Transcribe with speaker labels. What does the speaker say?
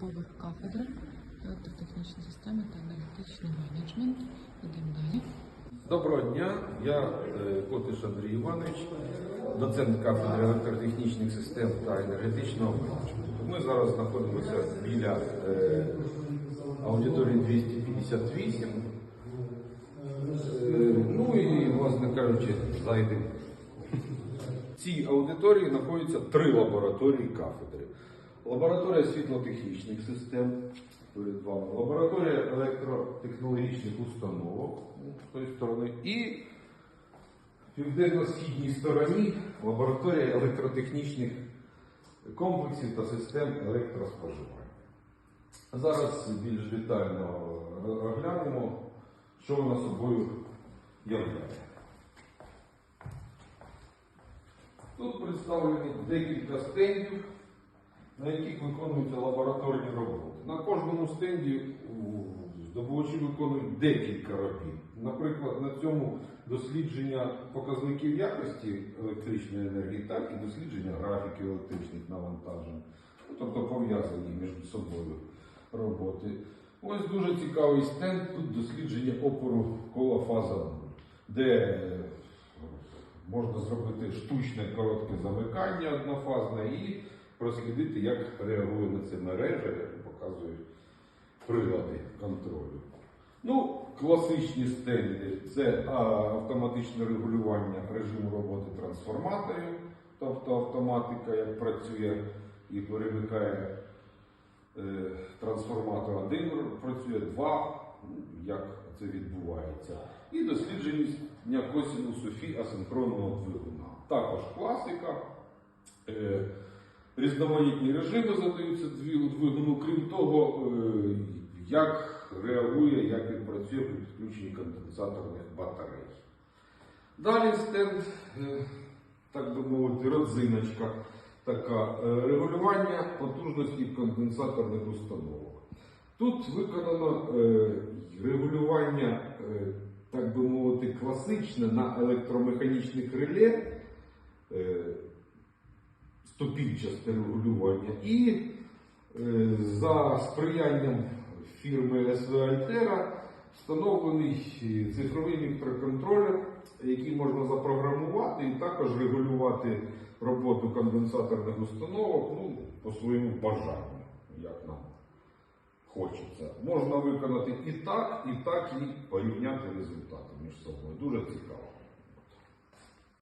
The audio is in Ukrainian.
Speaker 1: поверх кафедри електротехнічної системи та енергетичний менеджмент. Ідемо далі.
Speaker 2: Доброго дня, я е, Котиш Андрій Іванович, доцент кафедри електротехнічних систем та енергетичного менеджменту. Ми зараз знаходимося біля е, аудиторії 258. Е, ну і, власне кажучи, зайдемо. В цій аудиторії знаходяться три лабораторії кафедри. Лабораторія світлотехнічних систем перед вами, лабораторія електротехнологічних установок з тої сторони і в південно-східній стороні лабораторія електротехнічних комплексів та систем електроспоживання. Зараз більш детально розглянемо, що вона собою являє. Тут представлені декілька стендів, на яких виконуються лабораторні роботи. На кожному стенді здобувачі виконують декілька робіт. Наприклад, на цьому дослідження показників якості електричної енергії, так і дослідження графіків електричних навантажень, ну, тобто пов'язані між собою роботи. Ось дуже цікавий стенд, тут дослідження опору кола фаза де можна зробити штучне коротке замикання однофазне і прослідити, як реагує на це мережа, як показують прилади контролю. Ну, класичні стенди це автоматичне регулювання режиму роботи трансформаторів, тобто автоматика, як працює і перемикає е, трансформатор один, працює два, ну, як це відбувається. І дослідження косинусу фі асинхронного двигуна. Також класика. Е, Різноманітні режими задаються двигуну, крім того, е, як реагує, як він працює при підключенні конденсаторних батарей. Далі стенд, е, так би мовити, родзиночка така е, регулювання потужності конденсаторних установок. Тут виконано регулювання, так би мовити, класичне на електромеханічних реле. Е, ступінчасте регулювання. І е, за сприянням фірми СВ Альтера встановлений е, цифровий мікроконтролер, який можна запрограмувати і також регулювати роботу конденсаторних установок ну, по своєму бажанню, як нам хочеться. Можна виконати і так, і так, і порівняти результати між собою. Дуже цікаво.